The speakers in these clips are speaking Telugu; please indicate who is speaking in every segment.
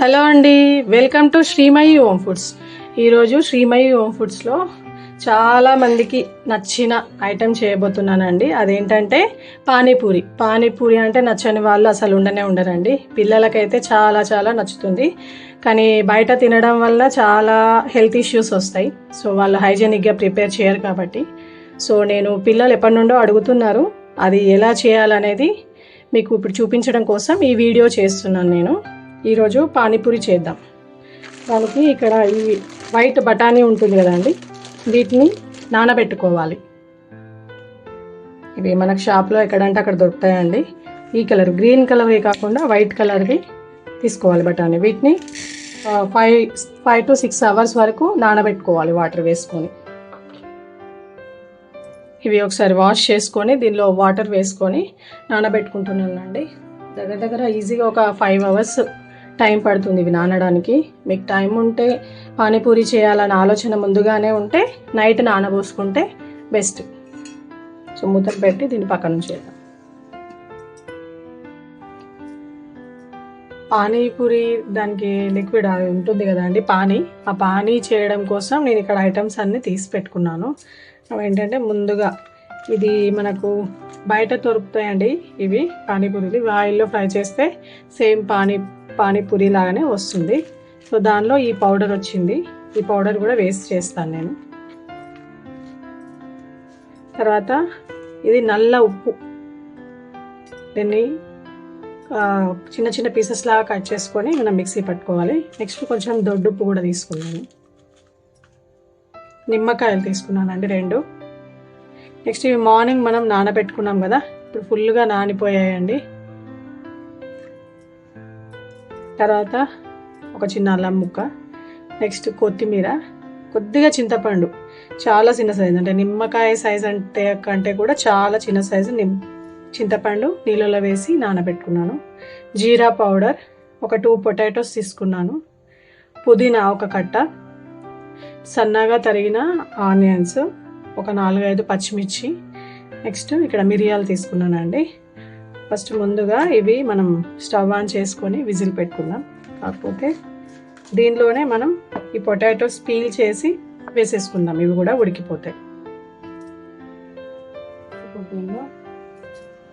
Speaker 1: హలో అండి welcome to Shrimayi home foods. ఈరోజు శ్రీమయి హోమ్ ఫుడ్స్లో చాలా మందికి నచ్చిన ఐటెం చేయబోతున్నానండి. అదేంటంటే పానీపూరి. పానీపూరి అంటే నచ్చని వాళ్ళు అసలు ఉండనే ఉండరండి. పిల్లలకైతే చాలా చాలా నచ్చుతుంది. కానీ బయట తినడం వల్ల చాలా హెల్త్ ఇష్యూస్ వస్తాయి. సో వాళ్ళు హైజెనిక్గా ప్రిపేర్ చేయరు కాబట్టి. సో నేను పిల్లలు ఎప్పటి నుండో అడుగుతున్నారు అది ఎలా చేయాలనేది మీకు ఇప్పుడు చూపించడం కోసం ఈ వీడియో చేస్తున్నాను నేను. ఈరోజు పానీపూరి చేద్దాం. దానికి ఇక్కడ ఈ వైట్ బఠానీ ఉంటుంది కదండి వీటిని నానబెట్టుకోవాలి. ఇవి మనకు షాప్లో ఎక్కడంటే అక్కడ దొరుకుతాయండి. ఈ కలర్ గ్రీన్ కలర్వి కాకుండా వైట్ కలర్వి తీసుకోవాలి బఠానీ. వీటిని five five to six hours వరకు నానబెట్టుకోవాలి వాటర్ వేసుకొని. ఇవి ఒకసారి వాష్ చేసుకొని దీనిలో వాటర్ వేసుకొని నానబెట్టుకుంటున్నానండి. దగ్గర దగ్గర ఈజీగా ఒక ఫైవ్ అవర్స్ టైం పడుతుంది ఇవి నానడానికి మీకు టైం ఉంటే పానీపూరి చేయాలన్న ఆలోచన ముందుగానే ఉంటే నైట్ నానబోసుకుంటే బెస్ట్. సో మూతలు పెట్టి దీన్ని పక్కన చేద్దాం పానీపూరి దానికి లిక్విడ్ అది ఉంటుంది కదండి పానీ. ఆ పానీ చేయడం కోసం నేను ఇక్కడ ఐటమ్స్ అన్నీ తీసి పెట్టుకున్నాను. అవి ఏంటంటే ముందుగా ఇది మనకు బయట దొరుకుతాయండి ఇవి పానీపూరీలు. ఇవి ఆయిల్లో ఫ్రై చేస్తే సేమ్ పానీ పానీపూరి లాగానే వస్తుంది. సో దానిలో ఈ పౌడర్ వచ్చింది. ఈ పౌడర్ కూడా వేస్ట్ చేస్తాను నేను. తర్వాత ఇది నల్ల ఉప్పు. దీన్ని చిన్న చిన్న పీసెస్ లాగా కట్ చేసుకొని మనం మిక్సీ పట్టుకోవాలి. నెక్స్ట్ కొంచెం దొడ్డుప్పు కూడా తీసుకున్నాను. నిమ్మకాయలు తీసుకున్నానండి రెండు. నెక్స్ట్ ఇవి మార్నింగ్ మనం నానబెట్టుకున్నాం కదా ఇప్పుడు ఫుల్గా నానిపోయాయండి. తర్వాత ఒక చిన్న అల్లం ముక్క నెక్స్ట్ కొత్తిమీర కొద్దిగా చింతపండు. చాలా చిన్న సైజు అంటే నిమ్మకాయ సైజ్ అంటే కంటే కూడా చాలా చిన్న సైజు నిమ్ చింతపండు నీళ్ళలో వేసి నానబెట్టుకున్నాను. జీరా పౌడర్ ఒక టూ పొటాటోస్ తీసుకున్నాను. పుదీనా ఒక కట్ట సన్నగా తరిగిన ఆనియన్స్ ఒక నాలుగైదు పచ్చిమిర్చి. నెక్స్ట్ ఇక్కడ మిరియాలు తీసుకున్నానండి. ఫస్ట్ ముందుగా ఇవి మనం స్టవ్ ఆన్ చేసుకొని విజిల్ పెట్టుకుందాం. కాకపోతే దీనిలోనే మనం ఈ పొటాటోస్ పీల్ చేసి వేసేసుకుందాం. ఇవి కూడా ఉడికిపోతాయి. దీనిలో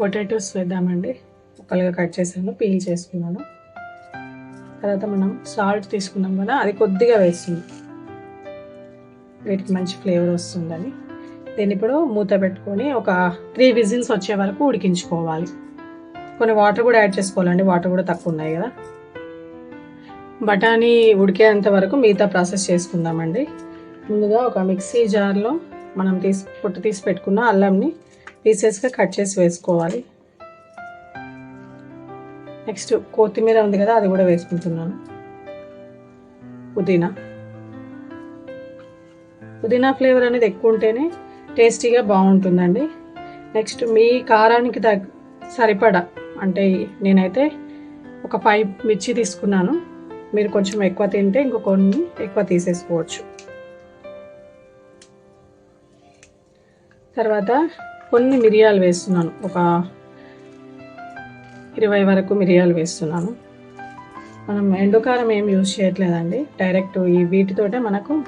Speaker 1: పొటాటోస్ వేద్దామండి. ముక్కలుగా కట్ చేసాను పీల్ చేసుకున్నాను. తర్వాత మనం సాల్ట్ తీసుకున్నాం కదా అది కొద్దిగా వేస్తుంది. వీటికి మంచి ఫ్లేవర్ వస్తుందని. దీన్ని ఇప్పుడు మూత పెట్టుకొని ఒక త్రీ విజిల్స్ వచ్చే వరకు ఉడికించుకోవాలి. కొన్ని వాటర్ కూడా యాడ్ చేసుకోవాలండి వాటర్ కూడా తక్కువ ఉన్నాయి కదా. బఠానీ ఉడికేంత వరకు మిగతా ప్రాసెస్ చేసుకుందామండి. ముందుగా ఒక మిక్సీ జార్లో మనం తీసి పొట్టు తీసి పెట్టుకున్న అల్లంని పీసెస్గా కట్ చేసి వేసుకోవాలి. నెక్స్ట్ కొత్తిమీర ఉంది కదా అది కూడా వేసుకుంటున్నాను. పుదీనా. పుదీనా ఫ్లేవర్ అనేది ఎక్కువ ఉంటేనే టేస్టీగా బాగుంటుందండి. నెక్స్ట్ మీ కారానికి తగ్గ సరిపడా అంటే నేనైతే ఒక ఫైవ్ మిర్చి తీసుకున్నాను. మీరు కొంచెం ఎక్కువ తింటే ఇంకో కొన్ని ఎక్కువ తీసేసుకోవచ్చు. తర్వాత కొన్ని మిరియాలు వేస్తున్నాను. ఒక ఇరవై వరకు మిరియాలు వేస్తున్నాను. మనం ఎండుకారం ఏం యూజ్ చేయట్లేదండి. డైరెక్ట్ ఈ వీటితోటే మనకు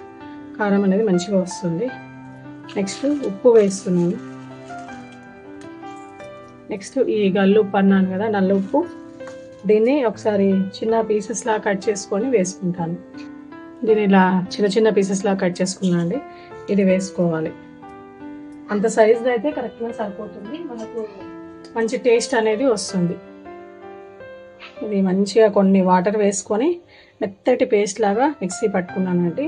Speaker 1: కారం అనేది మంచిగా వస్తుంది. నెక్స్ట్ ఉప్పు వేస్తున్నాను. నెక్స్ట్ ఈ గల్లు ఉప్పు అన్నాను కదా నల్ల ఉప్పు. దీన్ని ఒకసారి చిన్న పీసెస్లా కట్ చేసుకొని వేసుకుంటాను. దీన్ని ఇలా చిన్న చిన్న పీసెస్లా కట్ చేసుకున్నాను అండి. ఇది వేసుకోవాలి. అంత సైజ్ అయితే కరెక్ట్గా సరిపోతుంది. మనకు మంచి టేస్ట్ అనేది వస్తుంది. ఇది మంచిగా కొన్ని వాటర్ వేసుకొని మెత్తటి పేస్ట్ లాగా మిక్సీ పట్టుకున్నానండి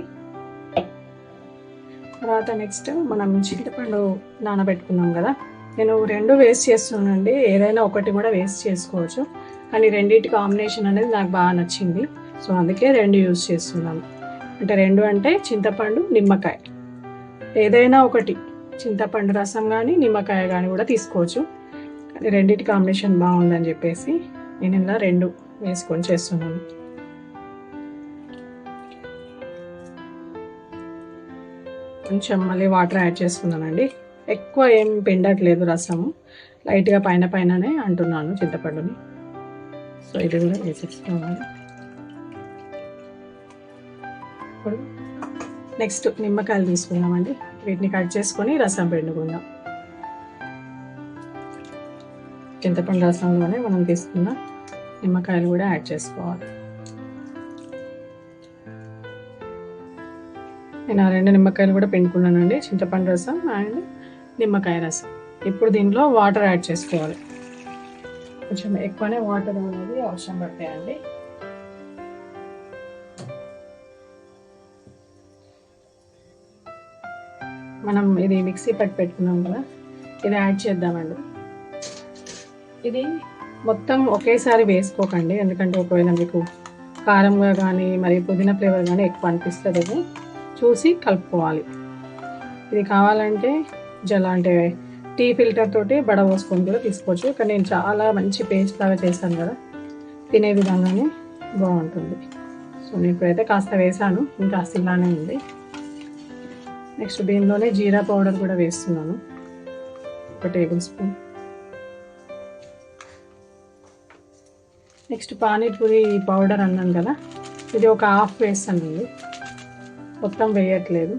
Speaker 1: తర్వాత నెక్స్ట్ మనం చింతపండు నానబెట్టుకున్నాం కదా. నేను రెండు వేస్ట్ చేస్తున్నానండి. ఏదైనా ఒకటి కూడా వేస్ట్ చేసుకోవచ్చు. కానీ రెండింటి కాంబినేషన్ అనేది నాకు బాగా నచ్చింది. సో అందుకే రెండు యూజ్ చేస్తున్నాను. అంటే రెండు అంటే చింతపండు నిమ్మకాయ. ఏదైనా ఒకటి చింతపండు రసం కానీ నిమ్మకాయ కానీ కూడా తీసుకోవచ్చు. కానీ రెండింటి కాంబినేషన్ బాగుందని చెప్పేసి నేను ఇలా రెండు వేసుకొని చేస్తున్నాను. కొంచెం మళ్ళీ వాటర్ యాడ్ చేసుకున్నానండి ఎక్కువ ఏం పిండట్లేదు రసము. లైట్గా పైన పైననే అంటున్నాను చింతపండుని. సో ఇది కూడా వేసేసుకోవాలి. ఇప్పుడు నెక్స్ట్ నిమ్మకాయలు తీసుకుందామండి. వీటిని కట్ చేసుకొని రసం పిండుకుందాం. చింతపండు రసంలోనే మనం తీసుకున్న నిమ్మకాయలు కూడా యాడ్ చేసుకోవాలి. నేను ఆ రెండు నిమ్మకాయలు కూడా పిండుకున్నానండి. చింతపండు రసం అండ్ నిమ్మకాయ రసం. ఇప్పుడు దీనిలో వాటర్ యాడ్ చేసుకోవాలి. కొంచెం ఎక్కువనే వాటర్ అనేది అవసరం పడతాయండి. మనం ఇది మిక్సీ పట్టి పెట్టుకున్నాం కదా ఇది యాడ్ చేద్దామండి. ఇది మొత్తం ఒకేసారి వేసుకోకండి ఎందుకంటే ఒకవేళ మీకు కారంగా కానీ మరి పుదీనా ఫ్లేవర్ కానీ ఎక్కువ అనిపిస్తుంది చూసి కలుపుకోవాలి. ఇది కావాలంటే జల అంటే టీ ఫిల్టర్ తోటి బడ పోసుకొని కూడా తీసుకోవచ్చు. కానీ నేను చాలా మంచి పేస్ట్ లాగా చేశాను కదా తినే విధంగానే బాగుంటుంది. సో నేను ఇప్పుడైతే కాస్త వేసాను ఇంకా ఇలానే ఉంది. నెక్స్ట్ దీనిలోనే జీరా పౌడర్ కూడా వేస్తున్నాను. ఒక tablespoon. Next panipuri powder అన్నాను కదా ఇది ఒక హాఫ్ వేస్తానండి. మొత్తం వేయట్లేదు.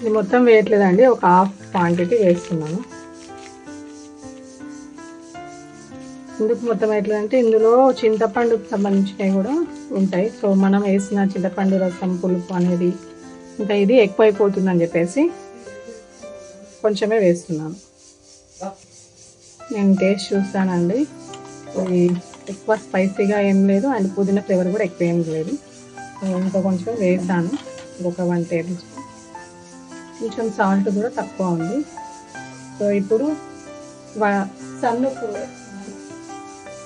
Speaker 1: ఇది మొత్తం వేయట్లేదండి ఒక హాఫ్ క్వాంటిటీ వేస్తున్నాను. ఎందుకు మొత్తం ఎట్లంటే ఇందులో చింతపండుకు సంబంధించినవి కూడా ఉంటాయి. సో మనం వేసిన చింతపండు రసం పులుపు అనేది ఇంకా ఇది ఎక్కువ అయిపోతుందని చెప్పేసి కొంచెమే వేస్తున్నాను. నేను టేస్ట్ చూస్తానండి. ఇది ఎక్కువ స్పైసీగా ఏం లేదు అండ్ పుదీనా ఫ్లేవర్ కూడా ఎక్కువ ఏం లేదు. ఇంకా కొంచెం వేసాను. ఒక వన్ టేబుల్ స్పూన్. కొంచెం సాల్ట్ కూడా తక్కువ ఉంది. సో ఇప్పుడు వ- సన్నుకు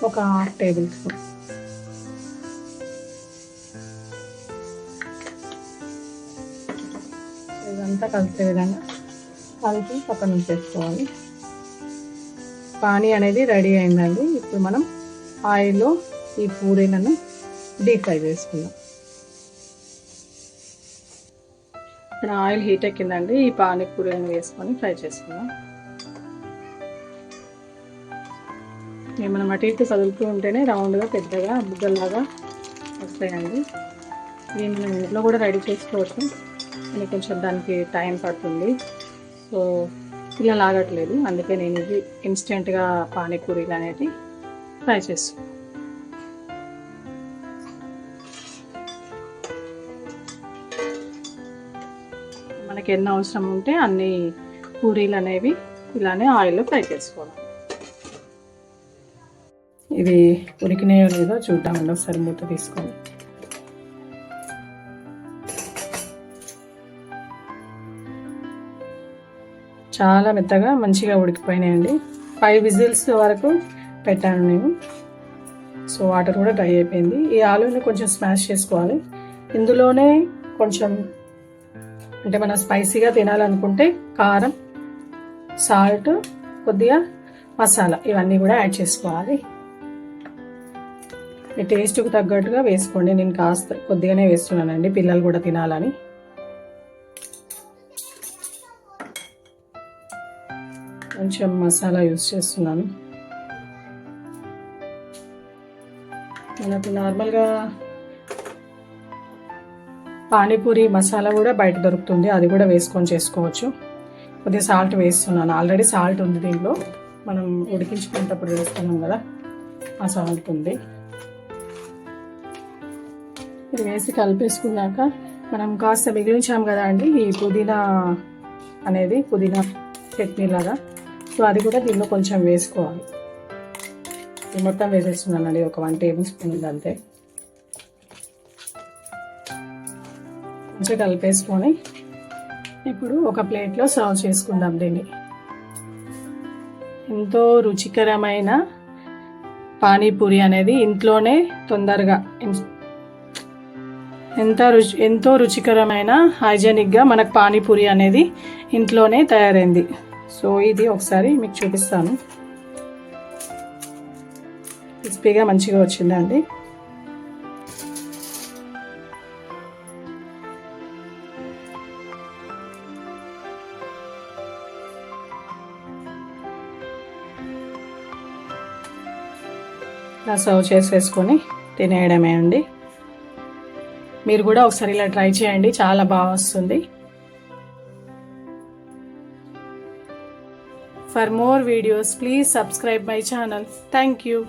Speaker 1: ఒక హాఫ్ టేబుల్ స్పూన్. ఇదంతా కలిసే విధంగా కలిపి పక్కన ఉంచేసుకోవాలి. పానీ అనేది రెడీ అయిందండి. ఇప్పుడు మనం ఆయిల్లో ఈ పూరీలను డీప్ ఫ్రై చేసుకుందాం. ఇక్కడ ఆయిల్ హీట్ ఎక్కిందండి. ఈ పానీపూరిని వేసుకొని ఫ్రై చేసుకుందాం. ఏమైనా మనం అటు ఇటు కదులుతూ ఉంటేనే రౌండ్గా పెద్దగా బుగ్గల్లాగా వస్తాయండి. ఇవి మనం ఇంట్లో కూడా రెడీ చేసుకోవచ్చు. కానీ కొంచెం దానికి టైం పడుతుంది. సో ఇలా లాగట్లేదు. అందుకే నేను ఇది ఇన్స్టెంట్గా పానీపూరీలు అనేది ఫ్రై చేస్తాను మనకి ఎన్ని అవసరం ఉంటే అన్ని పూరీలు అనేవి ఇలానే ఆయిల్లో ఫ్రై చేసుకోవాలి. ఇది ఉడికినాయో లేదో చూద్దామండి ఒకసారి మూత తీసుకొని. చాలా మెత్తగా మంచిగా ఉడికిపోయినాయండి. ఫైవ్ విజిల్స్ వరకు పెట్టాను నేను. సో వాటర్ కూడా డ్రై అయిపోయింది. ఈ ఆలూని కొంచెం స్మాష్ చేసుకోవాలి. ఇందులోనే కొంచెం అంటే మనం స్పైసీగా తినాలనుకుంటే కారం సాల్ట్ కొద్దిగా మసాలా ఇవన్నీ కూడా యాడ్ చేసుకోవాలి. మీ టేస్ట్కి తగ్గట్టుగా వేసుకోండి. నేను కాస్త కొద్దిగానే వేస్తున్నానండి. పిల్లలు కూడా తినాలని. కొంచెం మసాలా యూస్ చేస్తున్నాను. మనకు నార్మల్గా పానీపూరి మసాలా కూడా బయట దొరుకుతుంది. అది కూడా వేసుకొని చేసుకోవచ్చు. కొద్దిగా సాల్ట్ వేస్తున్నాను. ఆల్రెడీ సాల్ట్ ఉంది దీంట్లో. మనం ఉడికించుకునేటప్పుడు వేస్తున్నాం కదా ఆ సాల్ట్ ఉంది. ఇది వేసి కలిపేసుకున్నాక మనం కాస్త మిగిలించాం కదా అండి ఈ పుదీనా అనేది పుదీనా చట్నీ లాగా. సో అది కూడా దీనిలో కొంచెం వేసుకోవాలి. మొత్తం వేసేస్తున్నానండి ఒక వన్ టేబుల్ స్పూన్ అంతే. మంచిగా కలిపేసుకొని ఇప్పుడు ఒక ప్లేట్లో సర్వ్ చేసుకుందాం దీన్ని. ఎంతో రుచికరమైన పానీపూరి అనేది ఇంట్లోనే తొందరగా ఎంత రుచి ఎంతో రుచికరమైన హైజెనిక్గా మనకు పానీపూరి అనేది ఇంట్లోనే తయారైంది. సో ఇది ఒకసారి మీకు చూపిస్తాను. క్రిస్పీగా మంచిగా వచ్చిందండి సర్వ్ చేసేసుకొని తినేయడమే అండి. మీరు కూడా ఒకసారి ఇలా ట్రై చేయండి చాలా బాగా వస్తుంది. For more videos please subscribe my channel thank you